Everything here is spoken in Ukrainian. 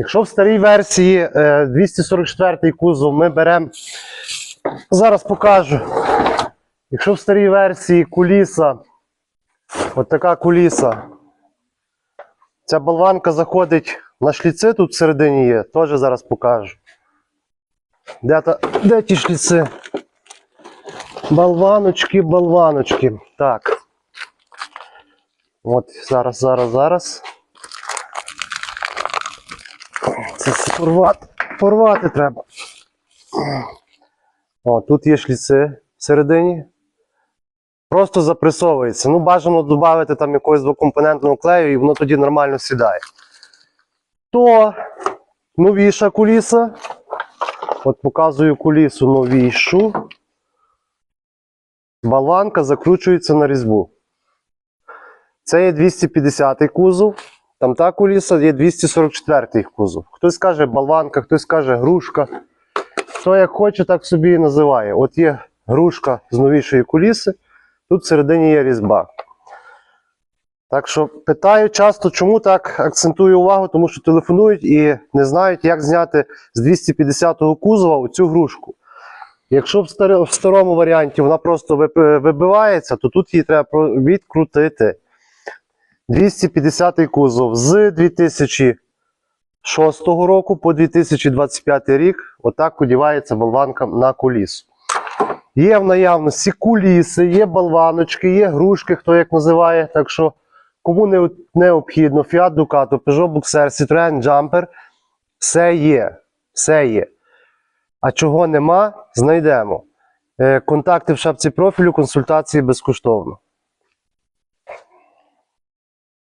Якщо в старій версії е, 244 кузов ми беремо. Зараз покажу. Якщо в старій версії куліса, от така куліса, ця болванка заходить на шліци, тут всередині є, теж зараз покажу. Де, та, де ті шліци? Болваночки, болваночки. Так. От зараз, зараз, зараз. Порвати. Порвати треба. О, тут є шліци всередині. Просто запресовується. Ну, бажано додати там якогось двокомпонентного клею, і воно тоді нормально сідає. То новіша куліса. От показую кулісу новішу. Баланка закручується на різьбу. Це є 250 кузов. Там та куліса є 244-й кузов. Хтось каже болванка, хтось каже грушка. Хто як хоче, так собі і називає. От є грушка з новішої куліси, тут всередині є різьба. Так що питаю часто, чому так акцентую увагу, тому що телефонують і не знають, як зняти з 250-го кузова оцю грушку. Якщо в, старому варіанті вона просто вибивається, то тут її треба відкрутити. 250 кузов з 2006 року по 2025 рік отак одівається болванка на кулісу. Є в наявності куліси, є болваночки, є грушки, хто як називає. Так що, кому не необхідно, Fiat Ducato, Peugeot Boxer, Citroen Jumper, все є. Все є. А чого нема, знайдемо. Е, Контакти в шапці профілю, консультації безкоштовно.